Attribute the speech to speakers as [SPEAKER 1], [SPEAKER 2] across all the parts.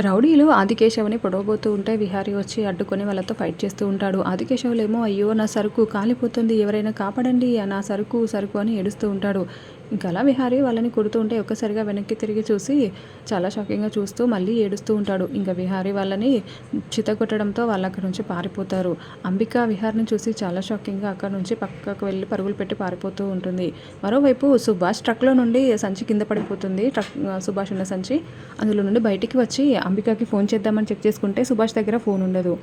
[SPEAKER 1] రౌడీలు ఆదికేశవుని పొడవబోతూ ఉంటే విహారీ వచ్చి అడ్డుకొని వాళ్ళతో ఫైట్ చేస్తూ ఉంటాడు. ఆదికేశవులేమో అయ్యో నా సరుకు కాలిపోతుంది ఎవరైనా కాపాడండి నా సరుకు సరుకు అని ఏడుస్తూ ఉంటాడు. ఇంకా అలా విహారీ వాళ్ళని కొడుతూ ఉంటే ఒక్కసారిగా వెనక్కి తిరిగి చూసి చాలా షాకింగ్గా చూస్తూ మళ్ళీ ఏడుస్తూ ఉంటాడు. ఇంకా విహారీ వాళ్ళని చితగొట్టడంతో వాళ్ళు అక్కడి నుంచి పారిపోతారు. అంబిక విహార్ని చూసి చాలా షాకింగ్గా అక్కడి నుంచి పక్కకు వెళ్ళి పరుగులు పెట్టి పారిపోతూ ఉంటుంది. మరోవైపు సుభాష్ ట్రక్లో నుండి సంచి కింద పడిపోతుంది. ట్రక్ సుభాష్ ఉన్న సంచి. అందులో నుండి బయటికి వచ్చి అంబికకి ఫోన్ చేద్దామని చెక్ చేసుకుంటే సుభాష్ దగ్గర ఫోన్ ఉండదు.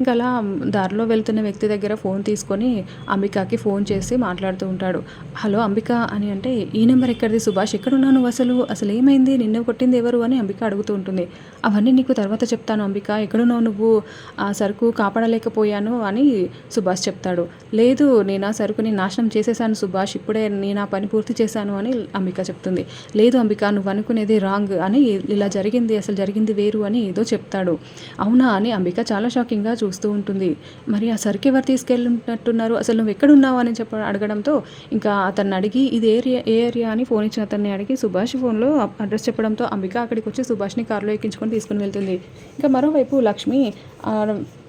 [SPEAKER 1] ఇంకా అలా దారిలో వెళ్తున్న వ్యక్తి దగ్గర ఫోన్ తీసుకొని అంబికాకి ఫోన్ చేసి మాట్లాడుతూ ఉంటాడు. హలో అంబిక అని అంటే ఈ నెంబర్ ఎక్కడిది సుభాష్? ఎక్కడున్నావు నువ్వు అసలు? అసలు ఏమైంది? నిన్న కొట్టింది ఎవరు? అని అంబిక అడుగుతూ ఉంటుంది. అవన్నీ నీకు తర్వాత చెప్తాను అంబిక. ఎక్కడున్నావు నువ్వు? ఆ సరుకు కాపాడలేకపోయాను అని సుభాష్ చెప్తాడు. లేదు నేను ఆ సరుకుని నాశనం చేసేసాను సుభాష్. ఇప్పుడే నేను ఆ పని పూర్తి చేశాను అని అంబిక చెప్తుంది. లేదు అంబిక నువ్వు అనుకునేది రాంగ్ అని ఇలా జరిగింది అసలు జరిగింది వేరు అని ఏదో చెప్తాడు. అవునా అని అంబిక చాలా షాకింగ్గా చూస్తూ ఉంటుంది. మరి ఆ సరుకు ఎవరు తీసుకెళ్ళినట్టున్నారు? అసలు నువ్వు ఎక్కడున్నావు అని చెప్ప అడగడంతో ఇంకా అతన్ని అడిగి ఇది ఏరియా ఏ ఏరియా అని ఫోన్ ఇచ్చిన అతన్ని అడిగి సుభాష్ ఫోన్లో అడ్రస్ చెప్పడంతో అంబిక అక్కడికి వచ్చి సుభాష్ని కారులో ఎక్కించుకొని తీసుకుని వెళ్తుంది. ఇంకా మరోవైపు లక్ష్మి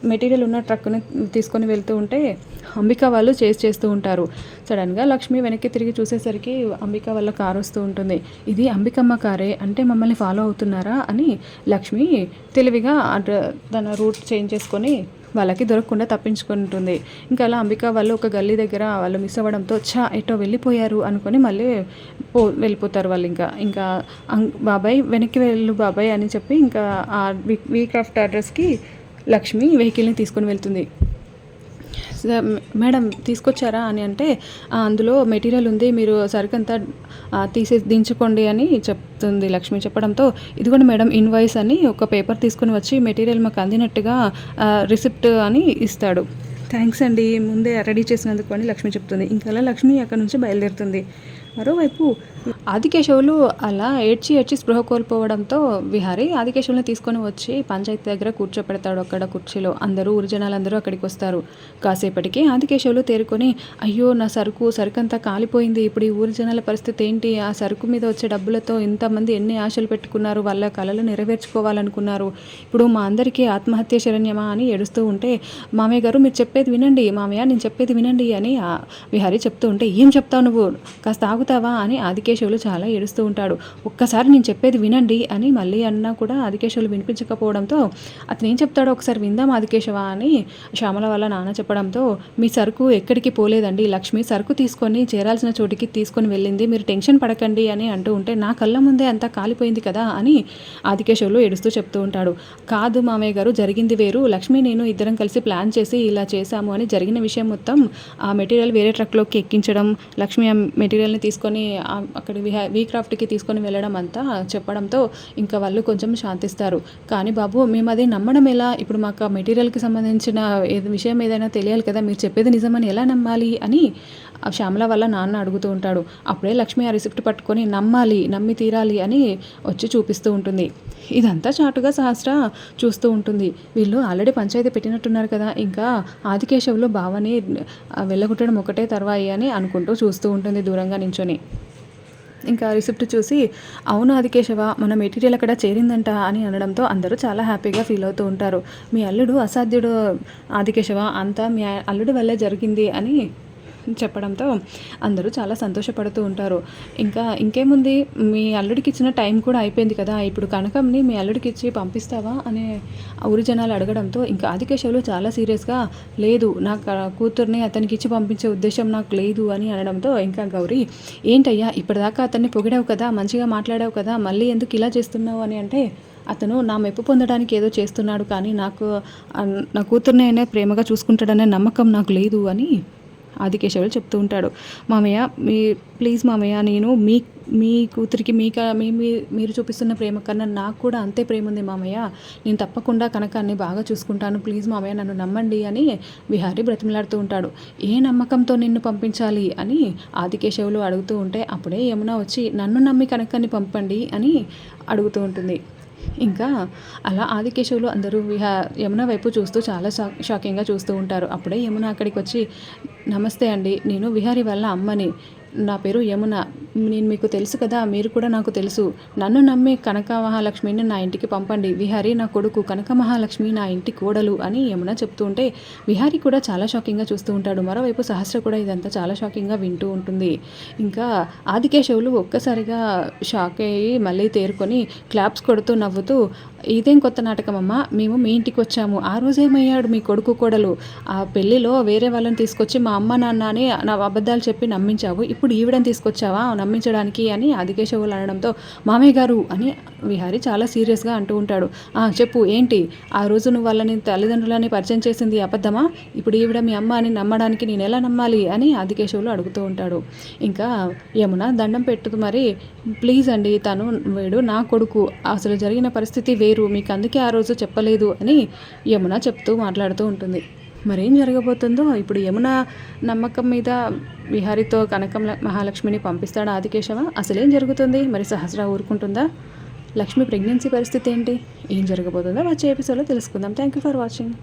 [SPEAKER 1] మెటీరియల్ ఉన్న ట్రక్ని తీసుకొని వెళ్తూ ఉంటే అంబిక వాళ్ళు చేసి చేస్తూ ఉంటారు. సడన్గా లక్ష్మి వెనక్కి తిరిగి చూసేసరికి అంబిక వాళ్ళ కారు వస్తూ ఉంటుంది. ఇది అంబికమ్మ కారే అంటే మమ్మల్ని ఫాలో అవుతున్నారా? అని లక్ష్మి తెలివిగా అడ్ర తన రూట్ చేంజ్ చేసుకొని వాళ్ళకి దొరకకుండా తప్పించుకుంటుంది. ఇంకా అలా అంబిక వాళ్ళు ఒక గల్లీ దగ్గర వాళ్ళు మిస్ అవ్వడంతో చా ఎటో వెళ్ళిపోయారు అనుకొని మళ్ళీ పో వెళ్ళిపోతారు వాళ్ళు ఇంకా. ఇంకా అం- బాబాయ్ వెనక్కి వెళ్ళు బాబాయ్ అని చెప్పి ఇంకా ఆ వీక్ వీక్రాఫ్ట్ అడ్రస్కి లక్ష్మి వెహికల్ని తీసుకొని వెళ్తుంది. మేడం తీసుకొచ్చారా అని అంటే అందులో మెటీరియల్ ఉంది మీరు సరికంతా ఆ, దించుకోండి అని చెప్తుంది లక్ష్మి చెప్పడంతో ఇదిగోండి మేడం ఇన్వాయిస్ అని ఒక పేపర్ తీసుకొని వచ్చి మెటీరియల్ మాకు అందినట్టుగా రిసిప్ట్ అని ఇస్తాడు. థ్యాంక్స్ అండి ముందే రెడీ చేసినందుకు అని లక్ష్మి చెప్తుంది. ఇంకా అలా లక్ష్మి అక్కడ నుంచి బయలుదేరుతుంది. మరోవైపు ఆదికేశవులు అలా ఏడ్చి ఏడ్చి స్పృహ కోల్పోవడంతో విహారి ఆదికేశవులను తీసుకొని వచ్చి పంచాయతీ దగ్గర కూర్చోపెడతాడు అక్కడ కుర్చీలో. అందరూ ఊరిజనాలందరూ అక్కడికి వస్తారు. కాసేపటికి ఆదికేశవులు తేరుకొని అయ్యో నా సరుకు సరుకు అంతా కాలిపోయింది. ఇప్పుడు ఈ ఊరి జనాల పరిస్థితి ఏంటి? ఆ సరుకు మీద వచ్చే డబ్బులతో ఇంతమంది ఎన్ని ఆశలు పెట్టుకున్నారు? వాళ్ళ కళలు నెరవేర్చుకోవాలనుకున్నారు. ఇప్పుడు మా అందరికీ ఆత్మహత్య శరణ్యమా? అని ఏడుస్తూ ఉంటే మామయ్య గారు మీరు చెప్పేది వినండి. మామయ్య నేను చెప్పేది వినండి అని విహారీ చెప్తూ ఉంటే ఏం చెప్తావు నువ్వు? కాస్త ఆగుతావా అని ఆదికేశవులు చాలా ఏడుస్తూ ఉంటాడు. ఒక్కసారి నేను చెప్పేది వినండి అని మళ్ళీ అన్నా కూడా ఆదికేశవులు వినిపించకపోవడంతో అతను ఏం చెప్తాడో ఒకసారి విందాం ఆదికేశవ అని శ్యామల వాళ్ళ నాన్న చెప్పడంతో మీ సరుకు ఎక్కడికి పోలేదండి. లక్ష్మి సరుకు తీసుకొని చేరాల్సిన చోటికి తీసుకొని వెళ్ళింది. మీరు టెన్షన్ పడకండి అని అంటూ ఉంటే నా కళ్ళ ముందే అంతా కాలిపోయింది కదా అని ఆదికేశవులు ఏడుస్తూ చెప్తూ ఉంటాడు. కాదు మామయ్య గారు జరిగింది వేరు. లక్ష్మి నేను ఇద్దరం కలిసి ప్లాన్ చేసి ఇలా చేశాము అని జరిగిన విషయం మొత్తం ఆ మెటీరియల్ వేరే ట్రక్లోకి ఎక్కించడం లక్ష్మి ఆ మెటీరియల్ని తీసుకొని అక్కడ వీ క్రాఫ్ట్కి తీసుకొని వెళ్ళడం అంతా చెప్పడంతో ఇంకా వాళ్ళు కొంచెం శాంతిస్తారు. కానీ బాబు మేము అది నమ్మడం ఎలా? ఇప్పుడు మాకు ఆ మెటీరియల్కి సంబంధించిన విషయం ఏదైనా తెలియాలి కదా మీరు చెప్పేది నిజమని ఎలా నమ్మాలి అని ఆ శ్యామల వల్ల నాన్న అడుగుతూ ఉంటాడు అప్పుడే లక్ష్మి ఆ రిసిప్ట్ పట్టుకొని నమ్మాలి నమ్మి తీరాలి అని వచ్చి చూపిస్తూ ఉంటుంది. ఇదంతా చాటుగా సహస్ర చూస్తూ ఉంటుంది. వీళ్ళు ఆల్రెడీ పంచాయతీ పెట్టినట్టున్నారు కదా ఇంకా ఆదికేశవులు బావని వెళ్ళగొట్టడం ఒకటే తర్వాయి అని అనుకుంటూ చూస్తూ ఉంటుంది దూరంగా నించొని. ఇంకా రిసిప్ట్ చూసి అవును ఆదికేశవ మన మెటీరియల్ అక్కడ చేరిందంట అని అనడంతో అందరూ చాలా హ్యాపీగా ఫీల్ అవుతూ ఉంటారు. మీ అల్లుడు అసాధ్యుడు ఆదికేశవ అంతా మీ అల్లుడి వల్లే జరిగింది అని చెప్పడంతో అందరూ చాలా సంతోషపడుతూ ఉంటారు. ఇంకా ఇంకేముంది? మీ అల్లుడికి ఇచ్చిన టైం కూడా అయిపోయింది కదా. ఇప్పుడు కనకంని మీ అల్లుడికి ఇచ్చి పంపిస్తావా? అనే ఊరి జనాలు అడగడంతో ఇంకా ఆదికేశవులు చాలా సీరియస్గా లేదు నా కూతుర్ని అతనికి ఇచ్చి పంపించే ఉద్దేశం నాకు లేదు అని అనడంతో ఇంకా గౌరీ ఏంటయ్యా ఇప్పటిదాకా అతన్ని పొగిడావు కదా మంచిగా మాట్లాడావు కదా మళ్ళీ ఎందుకు ఇలా చేస్తున్నావు? అని అంటే అతను నా మెప్పు పొందడానికి ఏదో చేస్తున్నాడు కానీ నాకు నా కూతుర్ని అయినా ప్రేమగా చూసుకుంటాడనే నమ్మకం నాకు లేదు అని ఆదికేశవులు చెప్తూ ఉంటాడు. మామయ్య మీ ప్లీజ్ మామయ్య నేను మీ మీ కూతురికి మీ మీ మీ- మీరు చూపిస్తున్న ప్రేమ కన్నా నాకు కూడా అంతే ప్రేమ ఉంది మామయ్య. నేను తప్పకుండా కనకాన్ని బాగా చూసుకుంటాను. ప్లీజ్ మామయ్య నన్ను నమ్మండి అని విహారీ బ్రతిమలాడుతూ ఉంటాడు. ఏ నమ్మకంతో నిన్ను పంపించాలి అని ఆదికేశవులు అడుగుతూ ఉంటే అప్పుడే యమున వచ్చి నన్ను నమ్మి కనకాన్ని పంపండి అని అడుగుతూ ఉంటుంది. ఇంకా అలా ఆదికేశవులు అందరూ విహా యమున వైపు చూస్తూ చాలా షా షాకింగ్గా చూస్తూ ఉంటారు. అప్పుడే యమున అక్కడికి వచ్చి నమస్తే అండి నేను విహారీ వాళ్ళ అమ్మని నా పేరు యమున. నేను మీకు తెలుసు కదా మీరు కూడా నాకు తెలుసు. నన్ను నమ్మి కనక మహాలక్ష్మిని నా ఇంటికి పంపండి. విహారీ నా కొడుకు కనక మహాలక్ష్మి నా ఇంటి కోడలు అని యమున చెప్తూ ఉంటే విహారీ కూడా చాలా షాకింగ్గా చూస్తూ ఉంటాడు. మరోవైపు సహస్ర కూడా ఇదంతా చాలా షాకింగ్గా వింటూ ఉంటుంది. ఇంకా ఆదికేశవులు ఒక్కసారిగా షాక్ అయ్యి మళ్ళీ తేరుకొని క్లాప్స్ కొడుతూ నవ్వుతూ ఇదేం కొత్త నాటకం అమ్మ మేము మీ ఇంటికి వచ్చాము. ఆ రోజేమయ్యాడు మీ కొడుకు కోడలు? ఆ పెళ్ళిలో వేరే వాళ్ళని తీసుకొచ్చి మా అమ్మ నాన్న అని నా అబద్ధాలు చెప్పి నమ్మించావు. ఇప్పుడు ఈవిడని తీసుకొచ్చావా? నమ్మించడానికి అని ఆదికేశవులు అనడంతో మామయ్య గారు అని విహారి చాలా సీరియస్గా అంటూ ఉంటాడు. చెప్పు ఏంటి? ఆ రోజు నువ్వు వాళ్ళని తల్లిదండ్రులని పరిచయం చేసింది అబద్ధమా? ఇప్పుడు ఈవిడ మీ అమ్మ అని నమ్మడానికి నేను ఎలా నమ్మాలి? అని ఆదికేశవులు అడుగుతూ ఉంటాడు. ఇంకా యమున దండం పెట్టదు మరి ప్లీజ్ అండి తను వీడు నా కొడుకు. అసలు జరిగిన పరిస్థితి వేరు. మీకు అందుకే ఆ రోజు చెప్పలేదు అని యమున చెప్తూ మాట్లాడుతూ ఉంటుంది. మరేం జరగబోతుందో? ఇప్పుడు యమున నమ్మకం మీద విహారితో కనకం మహాలక్ష్మిని పంపిస్తాడా ఆదికేశవ? అసలేం జరుగుతుంది? మరి సహస్ర ఊరుకుంటుందా? లక్ష్మి ప్రెగ్నెన్సీ పరిస్థితి ఏంటి? ఏం జరగబోతుందో వచ్చే ఎపిసోడ్లో తెలుసుకుందాం. Thank you for watching